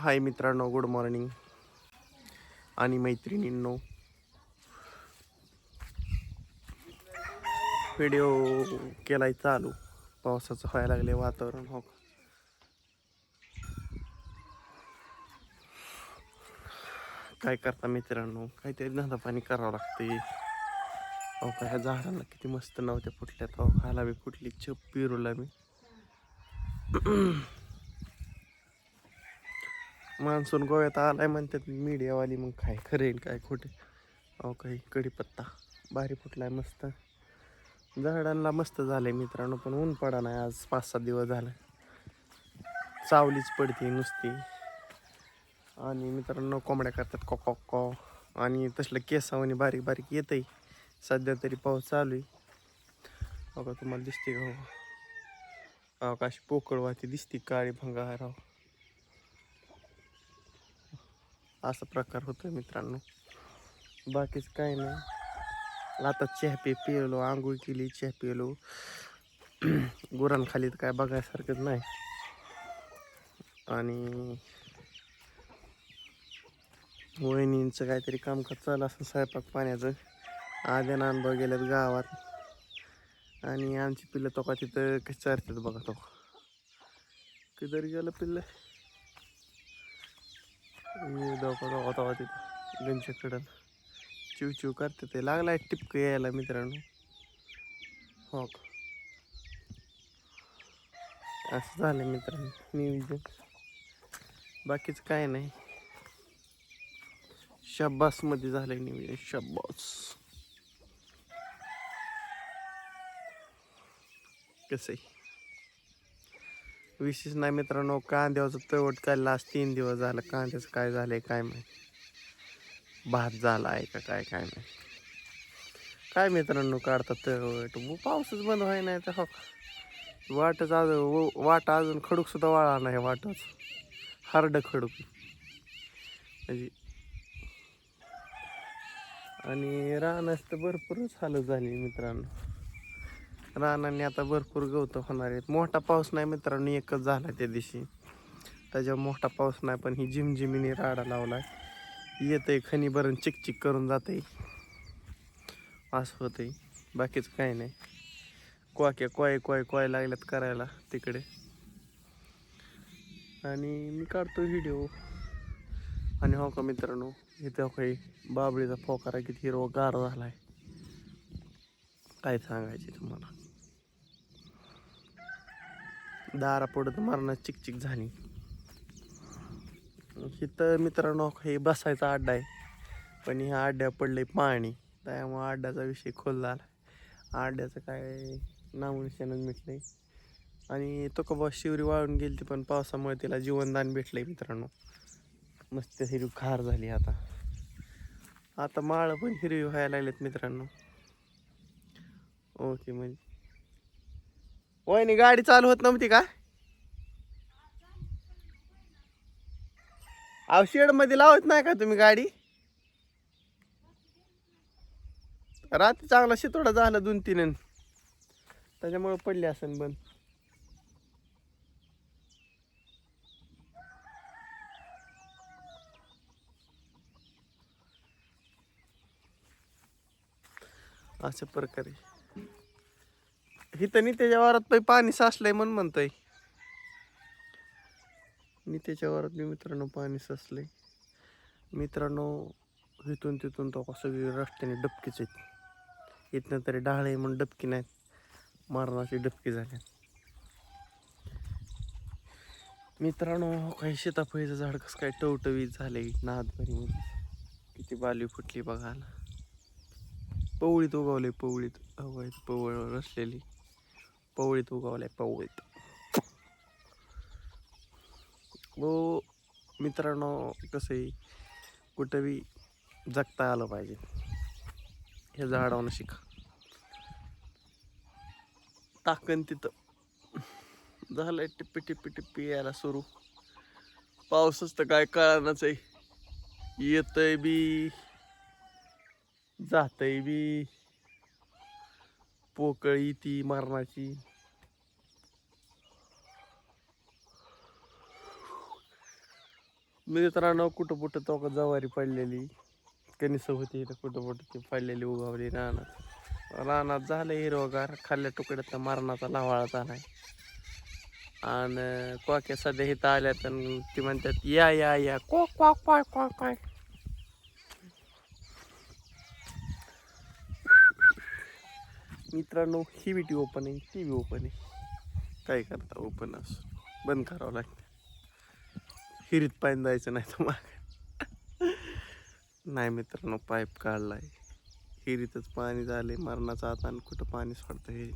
हाय मित्रांनो good morning. आणि मैत्रिणींनो व्हिडिओ केलाय चालू. पावसाचं व्हायला लागले वातावरण हो काय करता मित्रांनो? काहीतरी धंदा पाणी करावं लागते अहो काय ह्या झाडांना किती मस्त नव्हत्या फुटल्यात. अहो खायला बी फुटली चप पिरूला मी. मान्सून गोव्यात आलाय म्हणतात मीडियावाली मग काय खरेन काय खोटे? अहो काही कढीपत्ता भारी फुटलाय मस्त. झाडांना मस्त झालंय मित्रांनो पण ऊन पडा नाही आज पाच सात दिवस झालं. चावलीच पडते नुसती. आणि मित्रांनो कोंबड्या करतात कॉ कॉ कॉ आणि तसलं केसावणी बारीक बारीक येतंय. सध्या तरी पाऊस चालू आहे. अगं तुम्हाला दिसते का हो? अहो का अशी पोकळवाती दिसते काळी भंगा राव असा प्रकार होतो मित्रांनो. बाकीच काही नाही. आता चहा पे पिलो आंघोळ केली चहा पिलो गुरांखाली तर काय बघायसारखंच नाही. आणि वहिनींचं काहीतरी कामकाज चालू असं स्वयंपाक पाण्याचं. आद्या नानभाऊ गेल्यात गावात. आणि आमची पिल्लं तो का तिथं कशी चारतात बघा तो. किधर गेलं पिल्लं. धोका होता होता तिथं. गंच्याकडं चिव चिव करते ते. लागलाय टिपक यायला मित्रांनो. हो असं झालं मित्रांनो. नियोजन बाकीच काय नाही. शब्बासमध्ये झालंय नियोजन शब्बास कसं आहे विशेष नाही मित्रांनो कांद्याचं तवट काढला आज तीन दिवस झालं. कांद्याचं काय झालं आहे काय माहीत? भात झाला आहे का काय काय नाही काय मित्रांनो काढतात तवट पाऊसच बंद व्हाय नाही तर हो. वाटच अजून वाटा अजून खडूक सुद्धा वाळा नाही वाटच. हार्ड खडूक. म्हणजे आणि रानास तर भरपूरच हालत झाली मित्रांनो. रानाने आता भरपूर गवत होणार आहेत. मोठा पाऊस नाही मित्रांनो एकच झाला त्या दिवशी. त्याच्यावर मोठा पाऊस नाही पण ही झिमझिमीने राडा लावला येतंय खनी भरून चिकचिक करून जाते असं होतंय. बाकीच काही नाही. क्वाक्या क्वाय क्वाय क्वाय लागल्यात करायला तिकडे. आणि मी काढतो व्हिडिओ. आणि हो का मित्रांनो इथे हो काही बाबळीचा फोकारा किती हिरवा गार झाला आहे काय सांगायचे तुम्हाला? दारा पडत मारणं चिकचिक झाली. इथं मित्रांनो हे बसायचा अड्डा आहे. पण ह्या अड्ड्या पडले पाणी. त्यामुळे अड्ड्याचा विषय खोलला आला. अड्ड्याचं काय नामनिशाणच मिटलंय आणि तो का शिवरी वाळून गेली पण पावसामुळे तिला जीवनदान भेटलंय मित्रांनो. मस्त हिरवी खार झाली आता. आता माळ पण हिरवी व्हायला लागलेत मित्रांनो. ओके म्हणजे वहिनी गाडी चालू होत नव्हती का? अहो शेडमध्ये लावत नाही का तुम्ही गाडी? रात्री चांगला शितोडा झाला दोन तीन त्याच्यामुळे पडली असेल बंद. अशा प्रकारे. इथं नित्याच्या वारात पै पाणी साचलंय म्हणून म्हणतोय. नित्याच्या वारात मी मित्रांनो पाणी साचलंय. मित्रांनो इथून तिथून तो सगळी रस्त्याने डबकीच आहेत इथनं तरी डाळे म्हणून डबकी नाहीत. मारणाची डबकी झाल्या मित्रांनो काही शेताफळीचं झाड कसं काय टवटवीत झालंय नादभरी किती बाली फुटली बघायला पवळीत उगवले पवळीत हवायत पवळ रचलेली. पवळीत उगवलाय पवळीत. हो मित्रांनो कसं आहे कुठंबी जगता आलं पाहिजे. हे झाडावनं शिका. टाकन तिथं. झालंय टिप्पी टिप्पी टिप्पी यायला सुरू. पावसच तर काय कळणारच आहे. येतय बी. जातय बी. पोकळी ती मरणाची. मित्रांनो कुठं कुठं तो जवारी पडलेली. कणिस होती इथं कुठं कुठं ती पडलेली उगावली रानात. रानात झालं हिरवगार खाल्ल्या तुकड्यात मरणाचा लावाळा झाला आणि कोक्या सध्या इथं आल्या तर ती म्हणतात या या या. को क्वा क्वाक क्वाय मित्रांनो ही विटी ओपन आहे टी व्ही ओपन आहे. काय करता ओपन असं. बंद करावं लागतं. हिरीत पाईन जायचं नाही तर मग नाही मित्रांनो पाईप काढलाय. हिरीतच पाणी झाले मरणाचं आता आणि कुठं पाणी सोडतं हे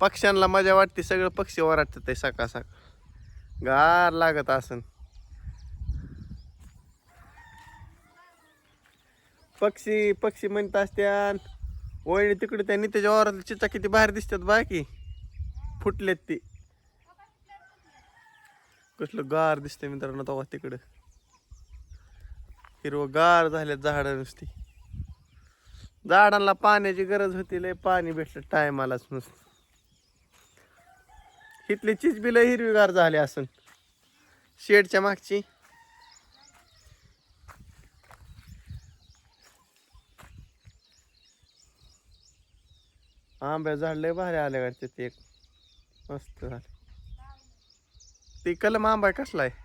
पक्ष्यांना मजा वाटते सगळं पक्षी ओरडतात ते सकाळ सकाळ. गार लागत असन. पक्षी पक्षी म्हणत असत्यान. वळणी तिकडे त्या नित्याच्या ओरात चिचा किती बाहेर दिसतात बाकी फुटलेत ती. कसलं गार दिसतंय मित्रांनो तवा तिकडं. हिरवं गार झाल्यात झाडं नुसती. झाडांना पाण्याची गरज होती लय पाणी भेटलं टायमालाच नुसतं. इथली लय हिरवीगार झाली असून. शेडच्या मागची. आंब्या झाड लय भारी आले वाटते ते एक. मस्त झाले. ते कलम आंबा कसला आहे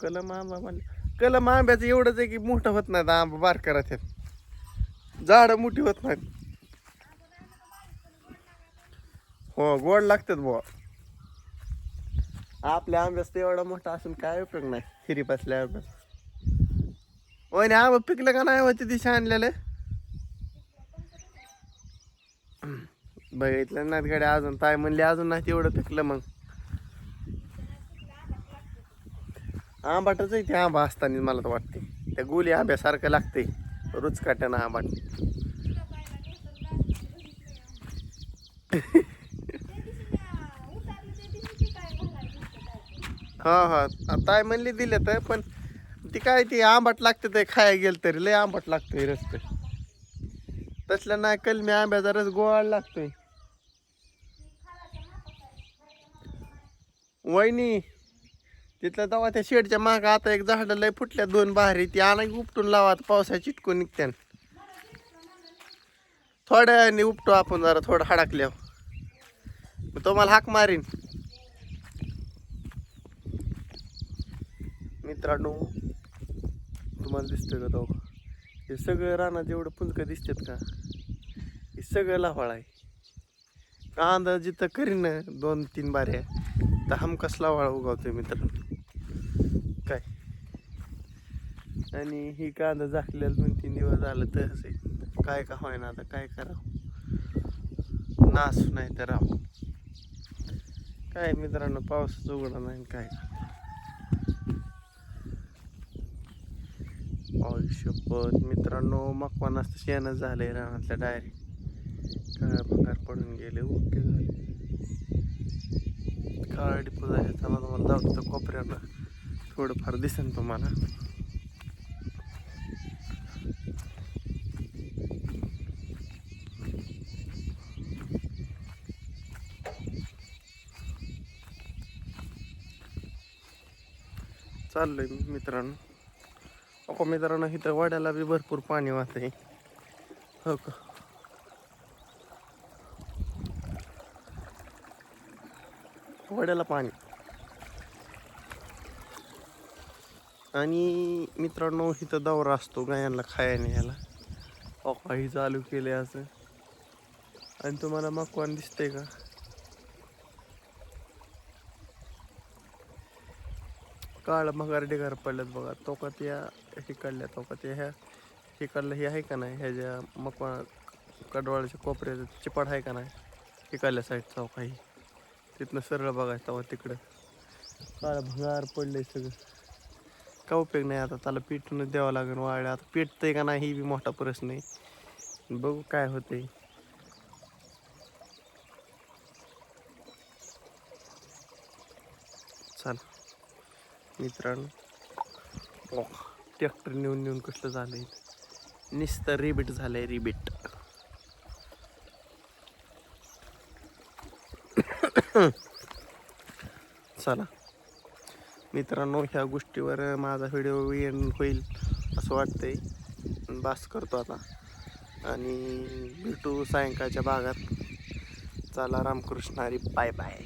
कलम आंबा म्हणले कलम आंब्याचं एवढंच आहे की मोठं होत नाही आंबा बारका आहेत. झाडं मोठी होत नाहीत. हो गोड लागतात बुवा. आपल्या आंब्याच एवढा मोठा असून काय उपयोग नाही हिरी बसल्या आंब्यास ओय आंबा पिकलं का नाही होते दिशा आणलेलं बघितलं ना गाडी अजून ताय म्हणली अजून नाही तेवढं पिकलं मग. आंबाटच आहे ते आंबा असताना मला तर वाटते. त्या गोली आंब्यासारखं लागते. रुचकाट्यानं आंबाट हा हा. ताय म्हणली दिले तर पण ती काय ती आंबाट लागते ते खाया गेल तरी लय आंबाट लागतोय रस्ते. तसलं नाही कलमी आंब्याचा रस गोवाळ लागतोय. वहिनी तिथलं तेव्हा त्या शेडच्या मागं आता एक झाड लय फुटल्या दोन बाहेर ती आणा उपटून लावा आता चिटकून निघत्यान थोड्या वेळाने उपटू आपण जरा थोडं हडकल्यावर. मग तुम्हाला हाक मारीन. मित्रांनो तुम्हाला दिसतं का तो? हे सगळं रानात जेवढं पुंजकं दिसतात का? हे सगळं लावाळ आहे. कांदा जिथं करीन ना दोन तीन बाऱ्या. तर कसला लावाळ उगवतोय मित्रांनो? काय? आणि ही कांदा झाकलेला दोन तीन दिवस झालं तर असे काय का होईना आता काय करावं? नास नाही तर राव काय मित्रांनो पाऊस उघडा नाही काय? शपथ. मित्रांनो मकवान असतं शेणच झालंय रानातल्या डायरेक्ट. काळ्या पगार पडून गेले ओके झाले. काळा डिपो झाले. चला तुम्हाला जाऊ तर कोपऱ्याला थोडंफार दिसेल तुम्हाला. चाललोय मी मित्रांनो. अको मित्रांनो इथं वाड्याला बी भरपूर पाणी वाहतंय. हो का? वड्याला पाणी. आणि मित्रांनो इथं दौरा असतो गायांना खायला न्यायला अहो चालू केले असं. आणि तुम्हाला मकवान दिसते का? काळ मगार डिगार पडल्यात बघा. तो का त्या हिकडल्या तो का त्या ह्या हिकडलं हे आहे का नाही? ह्या ज्या मकवा कडवाळ्याच्या कोपऱ्याचं चिपाड आहे का नाही? हिकडल्या साईडचा काही. तिथनं सरळ बघायचं तेव्हा तिकडं. काळ भंगार पडलंय सगळं. का उपयोग नाही आता? त्याला पेटूनच द्यावं लागेल वाळलं आता पेटतंय का नाही ही बी मोठा प्रश्न आहे. बघू काय होतंय. चाल. मित्रांनो. ट्रॅक्टर नेऊन नेऊन कसलं झालंय? नुसतं रिबीट झालंय रिबीट. चला. मित्रांनो ह्या गोष्टीवर माझा व्हिडिओ एंड होईल असं वाटतंय. बास करतो आता. आणि भेटू सायंकाळच्या भागात. चला रामकृष्ण हरी बाय बाय